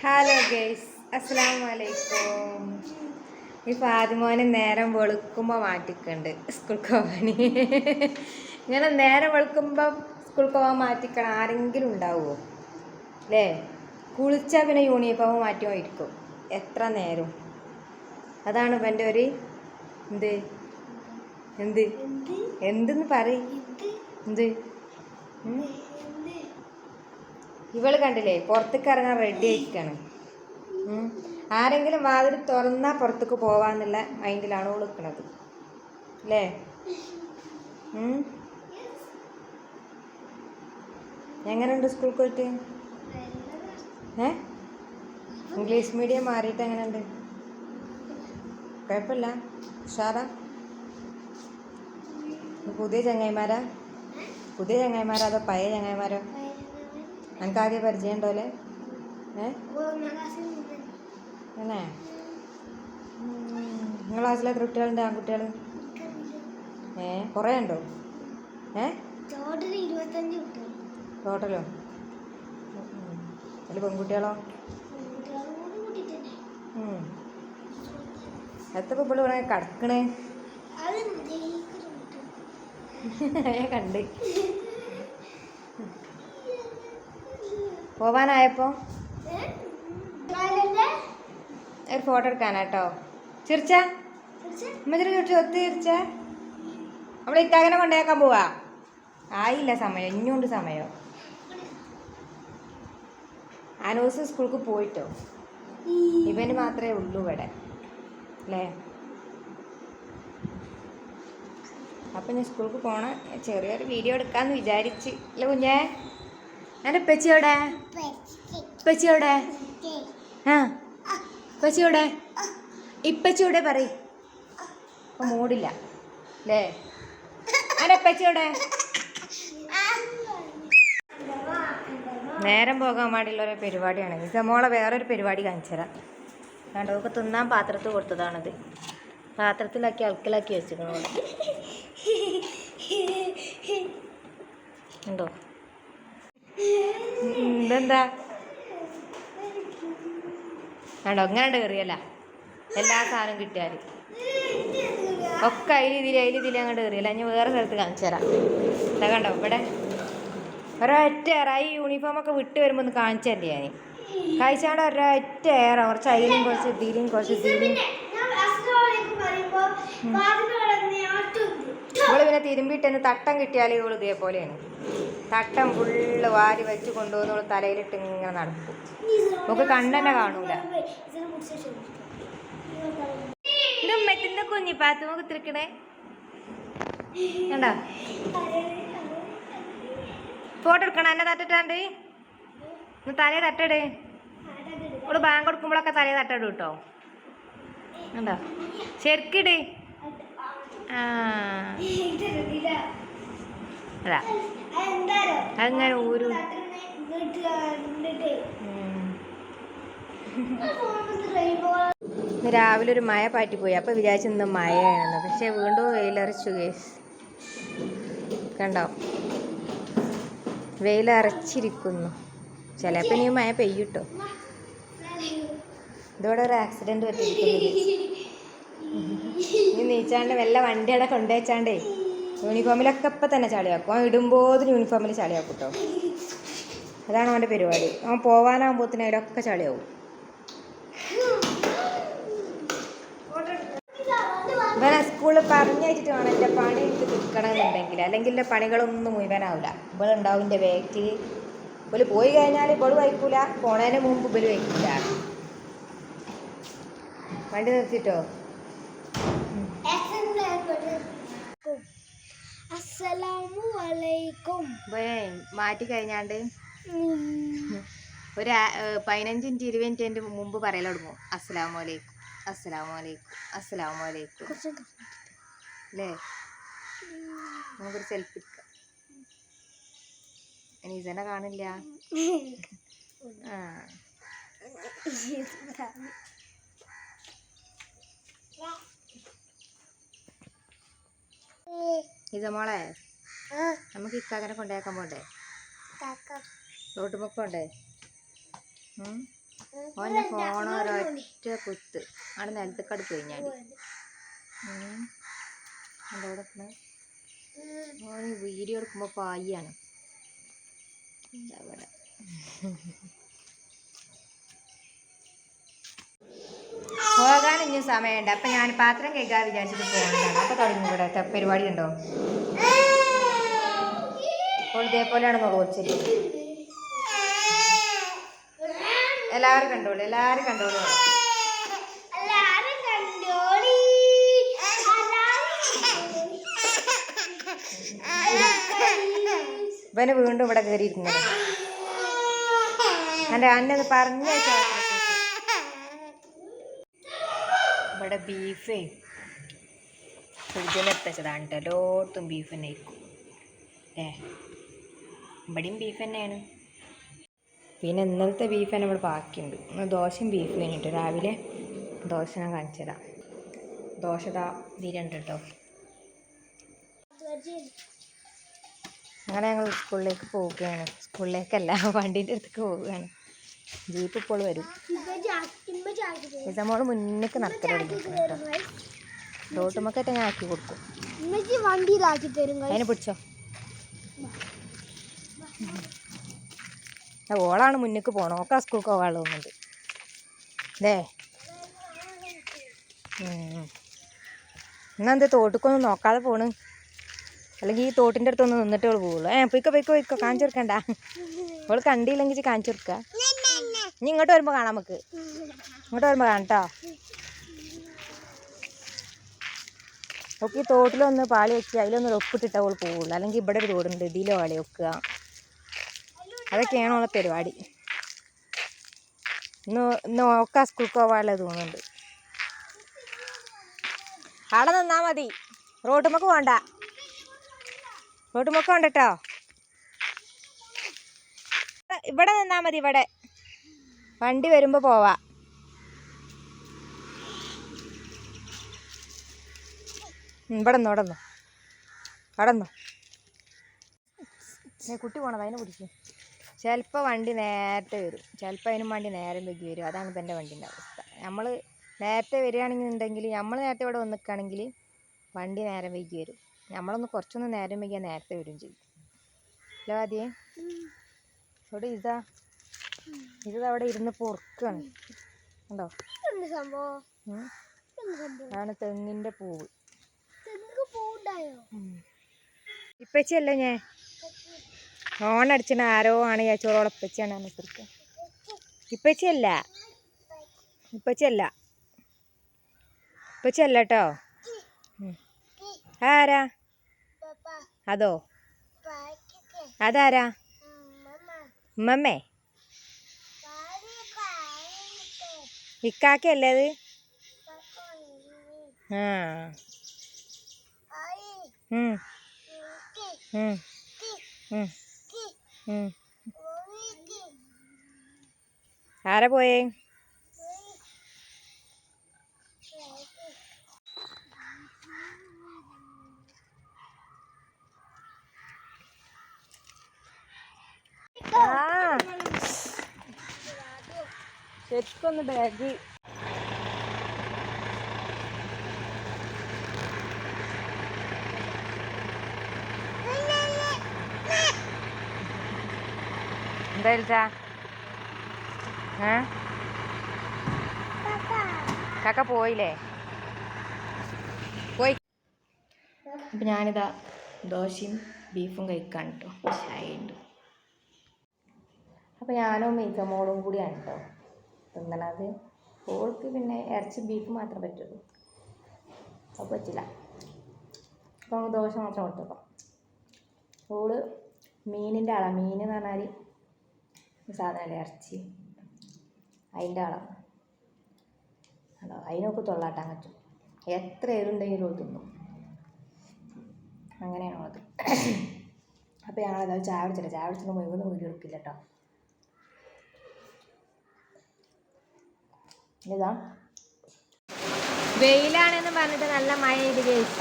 Hello guys അസ്സാം വലൈക്കും ഈ ഫാദിമോനെ നേരം വെളുക്കുമ്പോൾ മാറ്റിക്കുന്നുണ്ട് സ്കൂൾ പോകാൻ ഇങ്ങനെ നേരം വെളുക്കുമ്പോൾ സ്കൂൾ പോകാൻ മാറ്റിക്കണം ആരെങ്കിലും ഉണ്ടാവുമോ അല്ലേ കുളിച്ചാൽ പിന്നെ യൂണിഫോം മാറ്റി പോയിരിക്കും എത്ര നേരം? അതാണ് എന്റെ ഒരു എന്ത്? എന്ത്? എന്തെന്ന് പറയും. എന്ത്? ഉം? ഇവൾ കണ്ടില്ലേ? പുറത്തേക്ക് ഇറങ്ങാൻ റെഡി ആയിക്കാണ് ആരെങ്കിലും വാതിൽ തുറന്നാൽ പുറത്തേക്ക് പോവാന്നുള്ള മൈൻഡിലാണ് ഓൾ നിൽക്കുന്നത് അല്ലേ. എങ്ങനെയുണ്ട് സ്കൂൾ പോയിട്ട്? ഏ? ഇംഗ്ലീഷ് മീഡിയം മാറിയിട്ട് എങ്ങനെയുണ്ട്? കുഴപ്പമില്ല. ഉഷാറാ? പുതിയ ചങ്ങായിമാരാ? പുതിയ ചങ്ങായിമാരാ അതോ പഴയ ചങ്ങായിമാരോ? എനിക്ക് ആദ്യം പരിചയം ഉണ്ടോലെ ഏ? നിങ്ങളെ ക്ലാസ്സിൽ എത്ര കുട്ടികളുണ്ട്? ആൺകുട്ടികൾ ഏ? കുറേ ഉണ്ടോ? ഏ? ടോട്ടലോ അതിൽ പെൺകുട്ടികളോ. എത്ര ഇപ്പോൾ ഇവിടെ കിടക്കണേ? ഞാൻ കണ്ട്. പോവാനായപ്പോ? ഒരു ഫോട്ടോ എടുക്കാനാട്ടോ. ചിരിച്ച അമ്മച്ചിരി ഒത്തു ചിരിച്ച നമ്മളെ ഇത്താകനെ കൊണ്ടേക്കാൻ പോവാ. ആയില്ല സമയം ഇനിയുണ്ട് സമയം. അനൂസ് സ്കൂൾക്ക് പോയിട്ടോ? ഇവന് മാത്രമേ ഉള്ളൂ ഇവിടെ. അല്ലേ? അപ്പം ഞാൻ സ്കൂൾക്ക് പോണ ചെറിയൊരു വീഡിയോ എടുക്കാമെന്ന് വിചാരിച്ച്. അല്ലേ കുഞ്ഞേ? എന്റെ പെച്ചിയോടെ പെച്ചിയോടെ ആ പെച്ചിയോടെ ഇപ്പച്ചിയോടെ പറ അപ്പം മൂടില്ല അല്ലേ? എന്റെ പെച്ചിയോടെ നേരം പോകാൻ വേണ്ടിയുള്ള ഒരു പരിപാടിയാണ്. ഇത് മോളെ വേറൊരു പരിപാടി കാണിച്ചു തരാം. കണ്ടോ ഒക്കെ തിന്നാൻ പാത്രത്തിൽ കൊടുത്തതാണത്. പാത്രത്തിലാക്കി അൽക്കിലാക്കി വെച്ചിരുന്നു ഉണ്ടോ ഇതെന്താ കണ്ടോ അങ്ങനെ കയറിയല്ല എല്ലാ സാധനവും കിട്ടിയാൽ ഒക്കെ അതിൽ ഇതിൽ അതിൽ ഇതിൽ അങ്ങോട്ട് കയറിയല്ല ഞാൻ വേറെ സ്ഥലത്ത് കാണിച്ചു തരാം. ഇതാ കണ്ടോ ഇവിടെ ഒരൊറ്റ ഏറ ഈ യൂണിഫോമൊക്കെ വിട്ട് വരുമ്പോൾ ഒന്ന് കാണിച്ചു തരേ ഞാൻ കഴിച്ചാണ്ട് ഒരൊറ്റ ഏറ കുറച്ച് അതിലും കുറച്ച് ഇതിലും കുറച്ച് ഇതിലും. ഇവൾ പിന്നെ തിരുമ്പിട്ടെന്ന് തട്ടം കിട്ടിയാൽ ഇവൾ ഇതേപോലെയാണ്. തട്ടം ഫുള്ള് വാരി വെച്ച് കൊണ്ടുവന്ന് തലയിലിട്ട് ഇങ്ങനെ നടക്കും. നമുക്ക് കണ്ടന്നെ കാണൂല. ഇത് മെറ്റിന്റെ കുഞ്ഞി പാത്ത് നമുക്ക് തിരിക്കണേ കണ്ടോ? ഫോട്ടോ എടുക്കണം? എന്നെ തട്ടിട്ടാണ്ട്? ഒന്ന് തലേ തട്ടട്. ഇവിടെ ബാങ്ക് കൊടുക്കുമ്പോഴൊക്കെ തലേ തട്ടട് കേട്ടോ. കണ്ടോ? ശരിക്കിടേ. ആ. അതാ. അങ്ങനെ ഒരു രാവിലെ ഒരു മഴ പാറ്റിപ്പോയി അപ്പോൾ വിചാരിച്ചു ഇന്ന് മഴയാണെന്ന്. പക്ഷേ വീണ്ടും വെയിലറച്ചു കേസ് കണ്ടോ? വെയിലറച്ചിരിക്കുന്നു ചിലപ്പോൾ ഇനി മഴ പെയ്യൂട്ടോ. ഇതോടെ ഒരു ആക്സിഡന്റ് പറ്റിയിരിക്കുന്നു നീ നീച്ചാണ്ട് വല്ല വണ്ടിയുടെ കൊണ്ടുവച്ചാണ്ടേ യൂണിഫോമിലൊക്കെ ഇപ്പം തന്നെ ചളിയാക്കും. അവൻ ഇടുമ്പോൾ യൂണിഫോമിൽ ചളിയാക്കും കേട്ടോ അതാണ് അവന്റെ പരിപാടി. അവൻ പോവാനാകുമ്പോഴത്തേനും അതിലൊക്കെ ചളിയാവും. ഇവനെ സ്കൂളിൽ പറഞ്ഞയച്ചിട്ട് വേണം എന്റെ പണി എനിക്ക് നിൽക്കണമെന്നുണ്ടെങ്കിൽ അല്ലെങ്കിൽ എന്റെ പണികളൊന്നും മുഴുവനാവില്ല ഇവളുണ്ടാവും എന്റെ ബാക്കിൽ ഇവൾ പോയി കഴിഞ്ഞാൽ ഇവൾ വയ്ക്കൂല പോണതിന് മുമ്പ് ഇവർ വയ്ക്കൂല വണ്ടി നിർത്തിട്ടോ? അസ്സലാമു അലൈക്കും. മാറ്റി കഴിഞ്ഞാണ്ട്. ഒരു പതിനഞ്ച് മിനിറ്റ് ഇരുപത് മിനിറ്റ് മുമ്പ് പറയൽ തുടങ്ങും. അസ്സലാമു അലൈക്കും അസ്സലാമു അലൈക്കും അസ്സലാമു അലൈക്കും. അല്ലേ? നമുക്കൊരു സെൽഫി എടുക്കാം. അനീസനെ കാണില്ല. ആ. ഇത മോളെ നമുക്ക് ഇക്കാക്കനെ കൊണ്ടാക്കാൻ പോണ്ടേ? റോട്ടുമൊക്കെ ഓന്റെ ഉം? ഓന്റെ ഫോൺ ഒരൊറ്റ കുത്ത്. ആണ് നിലത്തേക്കട് അതോടെ ഓൻ വീഡിയോ എടുക്കുമ്പോൾ പായാണ് ഇതാ ഇനി സമയമുണ്ട്. അപ്പൊ ഞാൻ പാത്രം കേൾക്കാൻ വിചാരിച്ചിട്ട് പോകുന്നതാണ് അപ്പൊ തുടങ്ങി ഇവിടെ പരിപാടി ഉണ്ടോ? അപ്പോൾ ഇതേപോലെയാണ് നോച്ചത് എല്ലാവരും കണ്ടോളൂ എല്ലാവരും കണ്ടോളൂ. ഇവന് വീണ്ടും ഇവിടെ കയറിയിരിക്കുന്നത് എന്റെ അന്നത് പറഞ്ഞ ഇവിടെ ബീഫ്. ഫ്രിഡ്ജിലെത്തച്ചതാണ് കേട്ടോ എല്ലായിടത്തും ബീഫ് തന്നെ ആയിരിക്കും. ഏ ഇവിടെയും ബീഫ് തന്നെയാണ്. പിന്നെ ഇന്നലത്തെ ബീഫ് തന്നെ ഇവിടെ ബാക്കിയുണ്ട്. ഇന്ന് ദോശയും ബീഫ് കഴിഞ്ഞിട്ട് രാവിലെ ദോശ ഞാൻ കാണിച്ചതാണ് ദോശ ദാ ഇതിലുണ്ട് കേട്ടോ അങ്ങനെ ഞങ്ങൾ സ്കൂളിലേക്ക് പോവുകയാണ്. സ്കൂളിലേക്കല്ല വണ്ടീന്റെ അടുത്തേക്ക് പോവുകയാണ്. ജീപ്പ് ഇപ്പോൾ വരും. ഇതമോൾ മുന്നേക്ക് തുടങ്ങിയിരിക്കണം കേട്ടോ. ഞാൻ ആക്കി കൊടുക്കും. ഉമ്മച്ചി വണ്ടിയിലാക്കി തരും അതിനെ പിടിച്ചോ. ഓളാണ് മുന്നേക്ക് പോകണം ഓക്കെ സ്കൂൾക്ക് പോകാൻ തോന്നുന്നുണ്ട്. അല്ലേ എന്നാ തോട്ടിക്കൊന്നും നോക്കാതെ പോണ്. അല്ലെങ്കിൽ ഈ തോട്ടിന്റെ അടുത്തൊന്ന് നിന്നിട്ടേ പോവുള്ളൂ. ഏ പൊയ്ക്കോ പൊയ്ക്കോ പൊയ്ക്കോ. കാണിച്ചു കൊടുക്കണ്ട. അവൾ കണ്ടില്ലെങ്കിൽ കാണിച്ചു കൊടുക്ക. ഇനി ഇങ്ങോട്ട് വരുമ്പോൾ കാണാം നമുക്ക്. ഇങ്ങോട്ട് വരുമ്പോൾ കാണട്ടോ ഒക്കെ ഈ തോട്ടിലൊന്ന് പാളി വെക്കുക അതിലൊന്ന് ഒപ്പിട്ടിട്ട് അവൾ പോവുള്ളൂ. അല്ലെങ്കിൽ ഇവിടെ ഒരു തോടുണ്ട് ഇതിലോ പാളി വെക്കുക അതൊക്കെയാണ് ഉള്ള പരിപാടി. ഇന്ന് ഇന്ന് ഒക്കെ സ്കൂൾക്ക് പോവാനുള്ള തോന്നുന്നുണ്ട്. അവിടെ നിന്നാ മതി. റോട്ടുമൊക്കെ വേണ്ട റോട്ടുമൊക്കെ വേണ്ട കേട്ടോ ഇവിടെ നിന്നാ മതി ഇവിടെ. വണ്ടി വരുമ്പോൾ പോവാ. ഇവിടെ നിന്നോ ഇവിടെ നിന്നോ അവിടെ നിന്നോ കുട്ടി പോണത് അതിനെ പിടിക്കും. ചിലപ്പോൾ വണ്ടി നേരത്തെ വരും. ചിലപ്പോൾ അതിനും വണ്ടി നേരം വെക്കി വരും. അതാണ് ഇപ്പം എന്റെ വണ്ടീന്റെ അവസ്ഥ. നമ്മൾ നേരത്തെ വരികയാണെന്നുണ്ടെങ്കിൽ നമ്മൾ നേരത്തെ ഇവിടെ വന്ന് നിൽക്കുകയാണെങ്കിൽ വണ്ടി നേരം വൈകി വരും. നമ്മളൊന്ന് കുറച്ചൊന്ന് നേരം വൈകിയാൽ നേരത്തെ വരും ചെയ്യും. അല്ലോ ആദ്യേ ഇവിടെ ഇതാ? ഇത് അവിടെ ഇരുന്ന് പൊറുക്കാണ്. കണ്ടോ? അതാണ് തെങ്ങിന്റെ പൂവ്. ഇപ്പച്ചല്ലേ ഞാൻ? ഓണടിച്ചിന് ആരോ ആണ് ചേച്ചോളോളം ഇപ്പച്ചിയാണ് അനുസരിച്ച് ഇപ്പച്ചിയല്ല? ഇപ്പച്ചിയല്ല? ഇപ്പച്ചിയല്ല കേട്ടോ. ആരാ? അതോ? അതാരാ? ഉമ്മമ്മേ? ഇക്കാക്കയല്ലേ അത് ആ. ആരാ പോയേ ആ ശരിക്കൊന്ന് ബാഗ്. എന്താ പോയില്ലേ? പോയി. അപ്പം ഞാനിതാ ദോശയും ബീഫും കഴിക്കാൻ കേട്ടോ ചായയുണ്ട് അപ്പോൾ ഞാനും മീക്കമോളും കൂടിയാണ് കേട്ടോ തിന്നണത് ഓൾക്ക് പിന്നെ ഇറച്ചി ബീഫ് മാത്രമേ പറ്റുള്ളൂ. അത് പറ്റില്ല. അപ്പോൾ നമുക്ക് ദോശ മാത്രം കൊടുത്തേക്കാം. ഓൾ മീനിന്റെ ആളാണ് മീൻ എന്ന് പറഞ്ഞാൽ സാധനമല്ലേ ഇറച്ചി. അതിന്റെ ആളാണ് അതോ. അതിനൊക്കെ തൊള്ളാട്ടാൻ പറ്റും. എത്ര എരുണ്ടെങ്കിലും ഓൾ തിന്നും. അങ്ങനെയാണോ അപ്പോൾ ഞങ്ങളത് ചായ കുടിച്ചില്ല. ചായ കുടിച്ചിട്ട് മുഴുവൻ വീഡിയോ എടുക്കില്ല കേട്ടോ. ഇതാ. വെയിലാണെന്ന് പറഞ്ഞിട്ട് നല്ല മഴ ഇത് കേസ്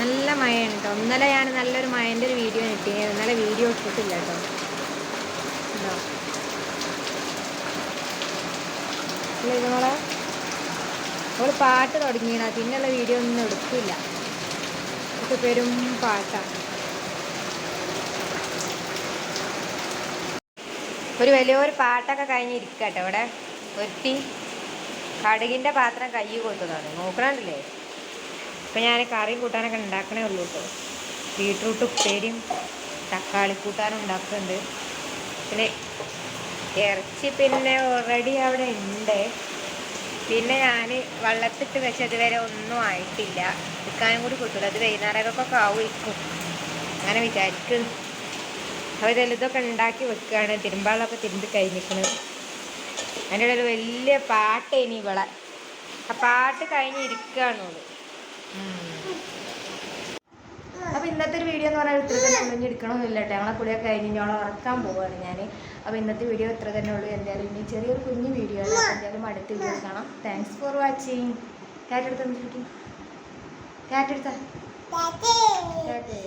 നല്ല മഴയാണ് കേട്ടോ ഇന്നലെ ഞാൻ നല്ലൊരു മഴന്റെ ഒരു വീഡിയോ കിട്ടി ഇന്നലെ വീഡിയോ ഇട്ടിട്ടില്ല കേട്ടോ ഉണ്ടോ അവൾ പാട്ട് തുടങ്ങിയാണ് പിന്നെയുള്ള വീഡിയോ ഒന്നും എടുക്കില്ല ഇത് പെരും പാട്ടാണ് ഒരു വലിയൊരു പാട്ടൊക്കെ കഴിഞ്ഞിരിക്കട്ടെ ഇവിടെ. ഒരുത്തി കടുകിന്റെ പാത്രം കൈ കൊണ്ടുതാണ് നോക്കണണ്ടല്ലേ? ഇപ്പം ഞാൻ കറി കൂട്ടാനൊക്കെ ഉണ്ടാക്കണേ ഉള്ളൂ കേട്ടോ ബീട്രൂട്ട് ഉപ്പേരിയും തക്കാളി കൂട്ടാനും ഉണ്ടാക്കുന്നുണ്ട്. പിന്നെ ഇറച്ചി പിന്നെ ഓൾറെഡി അവിടെ ഉണ്ട്. പിന്നെ ഞാൻ വെള്ളത്തിട്ട് വെച്ച് വരെ ഒന്നും ആയിട്ടില്ല. എടുക്കാനും കൂടി കിട്ടില്ല അത് വൈകുന്നേരമൊക്കെ ആവുമായിരിക്കും. അങ്ങനെ വിചാരിക്കുന്നു. അപ്പോൾ ഇതെല്ലാം ഇതൊക്കെ ഉണ്ടാക്കി വെക്കുകയാണ്. തിരുമ്പാളൊക്കെ തിരുമ്പി കഴിഞ്ഞിരിക്കുന്നത് അതിന്റെ ഇടയിൽ വലിയ പാട്ട് ഇനി ഇവളെ ആ പാട്ട് കഴിഞ്ഞ് ഇരിക്കുകയാണ് ഓൾ. അപ്പോൾ ഇന്നത്തെ ഒരു വീഡിയോ എന്ന് പറഞ്ഞാൽ ഇത്ര തന്നെ ഉള്ളു. ഇനി എടുക്കണമെന്നില്ല കേട്ടോ. ഞങ്ങളെ കുളിയൊക്കെ കഴിഞ്ഞ് ഞങ്ങളെ ഉറക്കാൻ പോവാണ് ഞാൻ അപ്പോൾ ഇന്നത്തെ വീഡിയോ ഇത്ര തന്നെ ഉള്ളൂ. എന്തായാലും ഇനി ചെറിയൊരു കുഞ്ഞു വീഡിയോ ആണ്. എന്തായാലും അടുത്ത വീഡിയോ കാണാം താങ്ക്സ് ഫോർ വാച്ചിങ് കാറ്റെടുത്ത് കാറ്റെടുത്ത ടാറ്റേ കാറ്റ്